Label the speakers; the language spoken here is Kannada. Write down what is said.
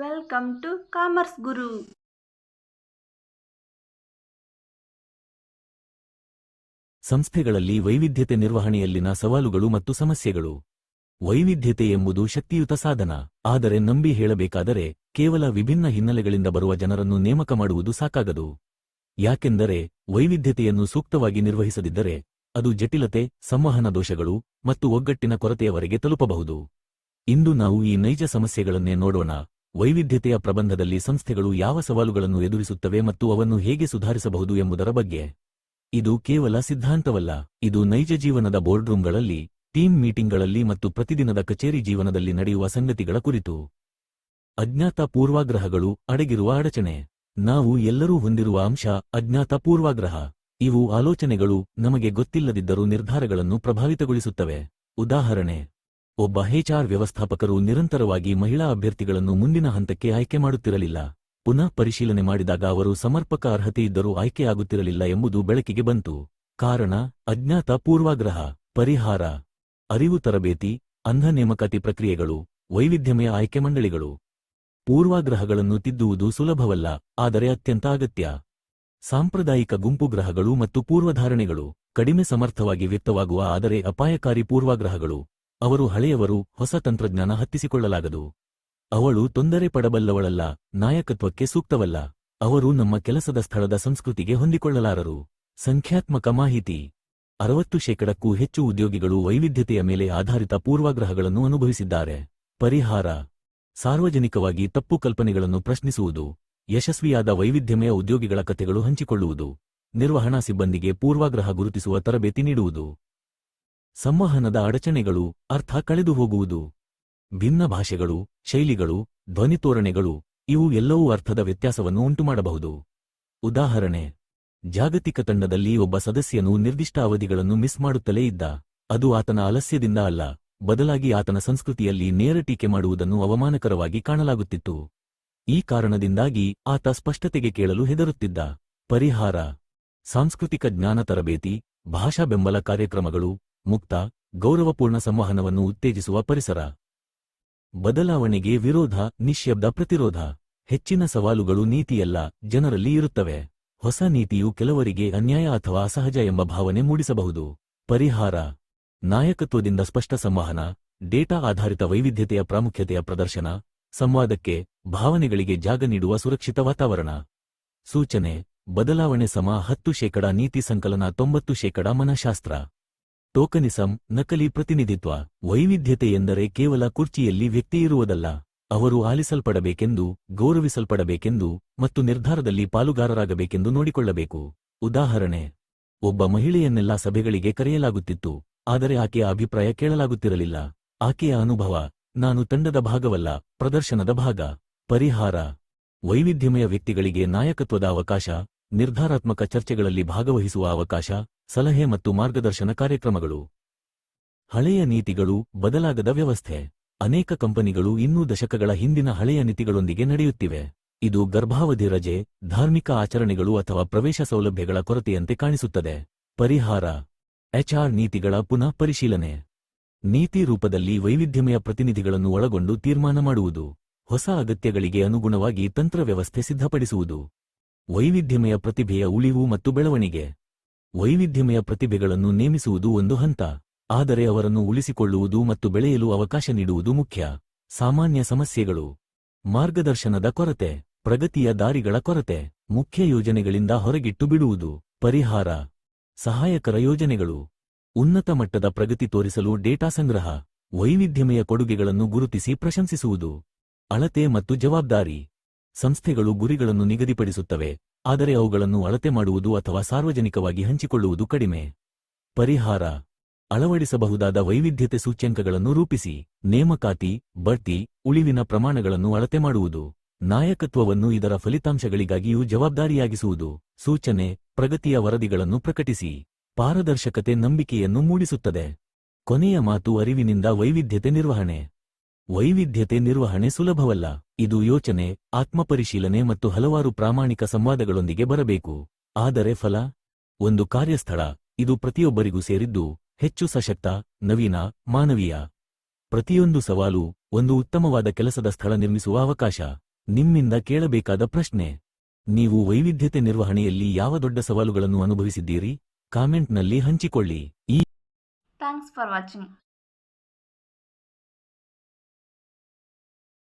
Speaker 1: ವೆಲ್ಕಮ್ ಟು ಕಾಮರ್ಸ್ ಗುರು
Speaker 2: ಸಂಸ್ಥೆಗಳಲ್ಲಿ ವೈವಿಧ್ಯತೆ ನಿರ್ವಹಣೆಯಲ್ಲಿನ ಸವಾಲುಗಳು ಮತ್ತು ಸಮಸ್ಯೆಗಳು. ವೈವಿಧ್ಯತೆ ಎಂಬುದು ಶಕ್ತಿಯುತ ಸಾಧನ. ಆದರೆ ನಂಬಿ ಹೇಳಬೇಕಾದರೆ, ಕೇವಲ ವಿಭಿನ್ನ ಹಿನ್ನೆಲೆಗಳಿಂದ ಬರುವ ಜನರನ್ನು ನೇಮಕ ಮಾಡುವುದು ಸಾಕಾಗದು. ಯಾಕೆಂದರೆ, ವೈವಿಧ್ಯತೆಯನ್ನು ಸೂಕ್ತವಾಗಿ ನಿರ್ವಹಿಸದಿದ್ದರೆ, ಅದು ಜಟಿಲತೆ, ಸಂವಹನ ದೋಷಗಳು ಮತ್ತು ಒಗ್ಗಟ್ಟಿನ ಕೊರತೆಯವರೆಗೆ ತಲುಪಬಹುದು. ಇಂದು ನಾವು ಈ ನೈಜ ಸಮಸ್ಯೆಗಳನ್ನೇ ನೋಡೋಣ. ವೈವಿಧ್ಯತೆಯ ಪ್ರಬಂಧದಲ್ಲಿ ಸಂಸ್ಥೆಗಳು ಯಾವ ಸವಾಲುಗಳನ್ನು ಎದುರಿಸುತ್ತವೆ ಮತ್ತು ಅವನ್ನು ಹೇಗೆ ಸುಧಾರಿಸಬಹುದು ಎಂಬುದರ ಬಗ್ಗೆ. ಇದು ಕೇವಲ ಸಿದ್ಧಾಂತವಲ್ಲ, ಇದು ನೈಜ ಜೀವನದ ಬೋರ್ಡ್ರೂಮ್ಗಳಲ್ಲಿ, ಟೀಮ್ ಮೀಟಿಂಗ್ಗಳಲ್ಲಿ ಮತ್ತು ಪ್ರತಿದಿನದ ಕಚೇರಿ ಜೀವನದಲ್ಲಿ ನಡೆಯುವ ಸಂಗತಿಗಳ ಕುರಿತು. ಅಜ್ಞಾತ ಪೂರ್ವಾಗ್ರಹಗಳು ಅಡಗಿರುವ ಅಡಚಣೆ. ನಾವು ಎಲ್ಲರೂ ಹೊಂದಿರುವ ಅಂಶ ಅಜ್ಞಾತ ಪೂರ್ವಾಗ್ರಹ. ಇವು ಆಲೋಚನೆಗಳು ನಮಗೆ ಗೊತ್ತಿಲ್ಲದಿದ್ದರೂ ನಿರ್ಧಾರಗಳನ್ನು ಪ್ರಭಾವಿತಗೊಳಿಸುತ್ತವೆ. ಉದಾಹರಣೆ ಒಬ್ಬ ಹೆಚ್ಆರ್ ವ್ಯವಸ್ಥಾಪಕರು ನಿರಂತರವಾಗಿ ಮಹಿಳಾ ಅಭ್ಯರ್ಥಿಗಳನ್ನು ಮುಂದಿನ ಹಂತಕ್ಕೆ ಆಯ್ಕೆ ಮಾಡುತ್ತಿರಲಿಲ್ಲ. ಪುನಃ ಪರಿಶೀಲನೆ ಮಾಡಿದಾಗ ಅವರು ಸಮರ್ಪಕ ಅರ್ಹತೆಯಿದ್ದರೂ ಆಯ್ಕೆಯಾಗುತ್ತಿರಲಿಲ್ಲ ಎಂಬುದು ಬೆಳಕಿಗೆ ಬಂತು. ಕಾರಣ, ಅಜ್ಞಾತ ಪೂರ್ವಾಗ್ರಹ, ಪರಿಹಾರ, ಅರಿವು ತರಬೇತಿ, ಅಂಧ ನೇಮಕಾತಿ ಪ್ರಕ್ರಿಯೆಗಳು, ವೈವಿಧ್ಯಮಯ ಆಯ್ಕೆ ಮಂಡಳಿಗಳು. ಪೂರ್ವಾಗ್ರಹಗಳನ್ನು ತಿದ್ದುವುದು ಸುಲಭವಲ್ಲ, ಆದರೆ ಅತ್ಯಂತ ಅಗತ್ಯ. ಸಾಂಪ್ರದಾಯಿಕ ಗುಂಪು ಗ್ರಹಗಳು ಮತ್ತು ಪೂರ್ವಧಾರಣೆಗಳು ಕಡಿಮೆ ಸಮರ್ಥವಾಗಿ ವ್ಯಕ್ತವಾಗುವ, ಆದರೆ ಅಪಾಯಕಾರಿ ಪೂರ್ವಾಗ್ರಹಗಳು. ಅವರು ಹಳೆಯವರು ಹೊಸ ತಂತ್ರಜ್ಞಾನ ಹತ್ತಿಸಿಕೊಳ್ಳಲಾಗದು. ಅವಳು ತೊಂದರೆ ಪಡಬಲ್ಲವಳಲ್ಲ, ನಾಯಕತ್ವಕ್ಕೆ ಸೂಕ್ತವಲ್ಲ. ಅವರು ನಮ್ಮ ಕೆಲಸದ ಸ್ಥಳದ ಸಂಸ್ಕೃತಿಗೆ ಹೊಂದಿಕೊಳ್ಳಲಾರರು. ಸಂಖ್ಯಾತ್ಮಕ ಮಾಹಿತಿ. ಅರವತ್ತು ಶೇಕಡಕ್ಕೂ ಹೆಚ್ಚು ಉದ್ಯೋಗಿಗಳು ವೈವಿಧ್ಯತೆಯ ಮೇಲೆ ಆಧಾರಿತ ಪೂರ್ವಾಗ್ರಹಗಳನ್ನು ಅನುಭವಿಸಿದ್ದಾರೆ. ಪರಿಹಾರ. ಸಾರ್ವಜನಿಕವಾಗಿ ತಪ್ಪು ಕಲ್ಪನೆಗಳನ್ನು ಪ್ರಶ್ನಿಸುವುದು. ಯಶಸ್ವಿಯಾದ ವೈವಿಧ್ಯಮಯ ಉದ್ಯೋಗಿಗಳ ಕಥೆಗಳು ಹಂಚಿಕೊಳ್ಳುವುದು. ನಿರ್ವಹಣಾ ಸಿಬ್ಬಂದಿಗೆ ಪೂರ್ವಾಗ್ರಹ ಗುರುತಿಸುವ ತರಬೇತಿ ನೀಡುವುದು. ಸಂವಹನದ ಅಡಚಣೆಗಳು ಅರ್ಥ ಕಳೆದುಹೋಗುವುದು. ಭಿನ್ನ ಭಾಷೆಗಳು, ಶೈಲಿಗಳು ಧ್ವನಿತೋರಣೆಗಳು ಇವು ಎಲ್ಲವೂ ಅರ್ಥದ ವ್ಯತ್ಯಾಸವನ್ನು ಉಂಟುಮಾಡಬಹುದು. ಉದಾಹರಣೆ, ಜಾಗತಿಕ ತಂಡದಲ್ಲಿ ಒಬ್ಬ ಸದಸ್ಯನು ನಿರ್ದಿಷ್ಟ ಅವಧಿಗಳನ್ನು ಮಿಸ್ ಮಾಡುತ್ತಲೇ ಇದ್ದ. ಅದು ಆತನ ಅಲಸ್ಯದಿಂದ ಅಲ್ಲ, ಬದಲಾಗಿ ಆತನ ಸಂಸ್ಕೃತಿಯಲ್ಲಿ ನೇರ ಟೀಕೆ ಮಾಡುವುದನ್ನು ಅವಮಾನಕರವಾಗಿ ಕಾಣಲಾಗುತ್ತಿತ್ತು. ಈ ಕಾರಣದಿಂದಾಗಿ ಆತ ಸ್ಪಷ್ಟತೆಗೆ ಕೇಳಲು ಹೆದರುತ್ತಿದ್ದ. ಪರಿಹಾರ, ಸಾಂಸ್ಕೃತಿಕ ಜ್ಞಾನ ತರಬೇತಿ, ಭಾಷಾ ಬೆಂಬಲ ಕಾರ್ಯಕ್ರಮಗಳು ಮುಕ್ತ, ಗೌರವಪೂರ್ಣ ಸಂವಹನವನ್ನು ಉತ್ತೇಜಿಸುವ ಪರಿಸರ. ಬದಲಾವಣೆಗೆ ವಿರೋಧ, ನಿಶ್ಯಬ್ದ ಪ್ರತಿರೋಧ. ಹೆಚ್ಚಿನ ಸವಾಲುಗಳು ನೀತಿಯಲ್ಲ, ಜನರಲ್ಲಿ ಇರುತ್ತವೆ. ಹೊಸ ನೀತಿಯು ಕೆಲವರಿಗೆ ಅನ್ಯಾಯ ಅಥವಾ ಅಸಹಜ ಎಂಬ ಭಾವನೆ ಮೂಡಿಸಬಹುದು. ಪರಿಹಾರ. ನಾಯಕತ್ವದಿಂದ ಸ್ಪಷ್ಟ ಸಂವಹನ, ಡೇಟಾ ಆಧಾರಿತ ವೈವಿಧ್ಯತೆಯ ಪ್ರಾಮುಖ್ಯತೆಯ ಪ್ರದರ್ಶನ, ಸಂವಾದಕ್ಕೆ, ಭಾವನೆಗಳಿಗೆ ಜಾಗ ನೀಡುವ ಸುರಕ್ಷಿತ ವಾತಾವರಣ. ಸೂಚನೆ. ಬದಲಾವಣೆ ಸಮ ಹತ್ತು ಶೇಕಡ ನೀತಿ ಸಂಕಲನ ತೊಂಬತ್ತು ಶೇಕಡ ಮನಃಶಾಸ್ತ್ರ. ಟೋಕನಿಸಂ ನಕಲಿ ಪ್ರತಿನಿಧಿತ್ವ ವೈವಿಧ್ಯತೆ ಎಂದರೆ ಕೇವಲ ಕುರ್ಚಿಯಲ್ಲಿ ವ್ಯಕ್ತಿ ಇರುವುದಲ್ಲ ಅವರು ಆಲಿಸಲ್ಪಡಬೇಕೆಂದು, ಗೌರವಿಸಲ್ಪಡಬೇಕೆಂದು ಮತ್ತು ನಿರ್ಧಾರದಲ್ಲಿ ಪಾಲುಗಾರರಾಗಬೇಕೆಂದು ನೋಡಿಕೊಳ್ಳಬೇಕು. ಉದಾಹರಣೆ, ಒಬ್ಬ ಮಹಿಳೆಯನ್ನೆಲ್ಲಾ ಸಭೆಗಳಿಗೆ ಕರೆಯಲಾಗುತ್ತಿತ್ತು, ಆದರೆ ಆಕೆಯ ಅಭಿಪ್ರಾಯ ಕೇಳಲಾಗುತ್ತಿರಲಿಲ್ಲ. ಆಕೆಯ ಅನುಭವ, ನಾನು ತಂಡದ ಭಾಗವಲ್ಲ, ಪ್ರದರ್ಶನದ ಭಾಗ. ಪರಿಹಾರ, ವೈವಿಧ್ಯಮಯ ವ್ಯಕ್ತಿಗಳಿಗೆ ನಾಯಕತ್ವದ ಅವಕಾಶ ನಿರ್ಧಾರಾತ್ಮಕ ಚರ್ಚೆಗಳಲ್ಲಿ ಭಾಗವಹಿಸುವ ಅವಕಾಶ, ಸಲಹೆ ಮತ್ತು ಮಾರ್ಗದರ್ಶನ ಕಾರ್ಯಕ್ರಮಗಳು. ಹಳೆಯ ನೀತಿಗಳು, ಬದಲಾಗದ ವ್ಯವಸ್ಥೆ. ಅನೇಕ ಕಂಪನಿಗಳು ಇನ್ನೂ ದಶಕಗಳ ಹಿಂದಿನ ಹಳೆಯ ನೀತಿಗಳೊಂದಿಗೆ ನಡೆಯುತ್ತಿವೆ. ಇದು ಗರ್ಭಾವಧಿ ರಜೆ, ಧಾರ್ಮಿಕ ಆಚರಣೆಗಳು ಅಥವಾ ಪ್ರವೇಶ ಸೌಲಭ್ಯಗಳ ಕೊರತೆಯಂತೆ ಕಾಣಿಸುತ್ತದೆ. ಪರಿಹಾರ. ಎಚ್ಆರ್ ನೀತಿಗಳ ಪುನಃ ಪರಿಶೀಲನೆ. ನೀತಿ ರೂಪದಲ್ಲಿ ವೈವಿಧ್ಯಮಯ ಪ್ರತಿನಿಧಿಗಳನ್ನು ಒಳಗೊಂಡು ತೀರ್ಮಾನ ಮಾಡುವುದು. ಹೊಸ ಅಗತ್ಯಗಳಿಗೆ ಅನುಗುಣವಾಗಿ ತಂತ್ರ ವ್ಯವಸ್ಥೆ ಸಿದ್ಧಪಡಿಸುವುದು. ವೈವಿಧ್ಯಮಯ ಪ್ರತಿಭೆಯ ಉಳಿವು ಮತ್ತು ಬೆಳವಣಿಗೆ. ವೈವಿಧ್ಯಮಯ ಪ್ರತಿಭೆಗಳನ್ನು ನೇಮಿಸುವುದು ಒಂದು ಹಂತ, ಆದರೆ ಅವರನ್ನು ಉಳಿಸಿಕೊಳ್ಳುವುದು ಮತ್ತು ಬೆಳೆಯಲು ಅವಕಾಶ ನೀಡುವುದು ಮುಖ್ಯ. ಸಾಮಾನ್ಯ ಸಮಸ್ಯೆಗಳು. ಮಾರ್ಗದರ್ಶನದ ಕೊರತೆ, ಪ್ರಗತಿಯ ದಾರಿಗಳ ಕೊರತೆ, ಮುಖ್ಯ ಯೋಜನೆಗಳಿಂದ ಹೊರಗಿಟ್ಟು ಬಿಡುವುದು, ಪರಿಹಾರ, ಸಹಾಯಕರ ಯೋಜನೆಗಳು. ಉನ್ನತ ಮಟ್ಟದ ಪ್ರಗತಿ ತೋರಿಸಲು ಡೇಟಾ ಸಂಗ್ರಹ, ವೈವಿಧ್ಯಮಯ ಕೊಡುಗೆಗಳನ್ನು ಗುರುತಿಸಿ ಪ್ರಶಂಸಿಸುವುದು. ಅಳತೆ ಮತ್ತು ಜವಾಬ್ದಾರಿ. ಸಂಸ್ಥೆಗಳು ಗುರಿಗಳನ್ನು ನಿಗದಿಪಡಿಸುತ್ತವೆ, ಆದರೆ ಅವುಗಳನ್ನು ಅಳತೆ ಮಾಡುವುದು ಅಥವಾ ಸಾರ್ವಜನಿಕವಾಗಿ ಹಂಚಿಕೊಳ್ಳುವುದು ಕಡಿಮೆ. ಪರಿಹಾರ. ಅಳವಡಿಸಬಹುದಾದ ವೈವಿಧ್ಯತೆ ಸೂಚ್ಯಂಕಗಳನ್ನು ರೂಪಿಸಿ, ನೇಮಕಾತಿ, ಬಡ್ತಿ, ಉಳಿವಿನ ಪ್ರಮಾಣಗಳನ್ನು ಅಳತೆ ಮಾಡುವುದು, ನಾಯಕತ್ವವನ್ನು ಇದರ ಫಲಿತಾಂಶಗಳಿಗಾಗಿಯೂ ಜವಾಬ್ದಾರಿಯಾಗಿಸುವುದು, ಸೂಚನೆ, ಪ್ರಗತಿಯ ವರದಿಗಳನ್ನು ಪ್ರಕಟಿಸಿ, ಪಾರದರ್ಶಕತೆ ನಂಬಿಕೆಯನ್ನು ಮೂಡಿಸುತ್ತದೆ. ಕೊನೆಯ ಮಾತು ಅರಿವಿನಿಂದ ವೈವಿಧ್ಯತೆ ನಿರ್ವಹಣೆ. ವೈವಿಧ್ಯತೆ ನಿರ್ವಹಣೆ ಸುಲಭವಲ್ಲ. ಇದು ಯೋಚನೆ, ಆತ್ಮಪರಿಶೀಲನೆ ಮತ್ತು ಹಲವಾರು ಪ್ರಾಮಾಣಿಕ ಸಂವಾದಗಳೊಂದಿಗೆ ಬರಬೇಕು. ಆದರೆ ಫಲ? ಒಂದು ಕಾರ್ಯಸ್ಥಳ. ಇದು ಪ್ರತಿಯೊಬ್ಬರಿಗೂ ಸೇರಿದ್ದು ಹೆಚ್ಚು ಸಶಕ್ತ, ನವೀನ, ಮಾನವೀಯ. ಪ್ರತಿಯೊಂದು ಸವಾಲು ಒಂದು ಉತ್ತಮವಾದ ಕೆಲಸದ ಸ್ಥಳ ನಿರ್ಮಿಸುವ ಅವಕಾಶ. ನಿಮ್ಮಿಂದ ಕೇಳಬೇಕಾದ ಪ್ರಶ್ನೆ. ನೀವು ವೈವಿಧ್ಯತೆ ನಿರ್ವಹಣೆಯಲ್ಲಿ ಯಾವ ದೊಡ್ಡ ಸವಾಲುಗಳನ್ನು ಅನುಭವಿಸಿದ್ದೀರಿ? ಕಾಮೆಂಟ್ನಲ್ಲಿ ಹಂಚಿಕೊಳ್ಳಿ. ಈ
Speaker 1: ಥ್ಯಾಂಕ್ಸ್ ಫಾರ್ ವಾಚಿಂಗ್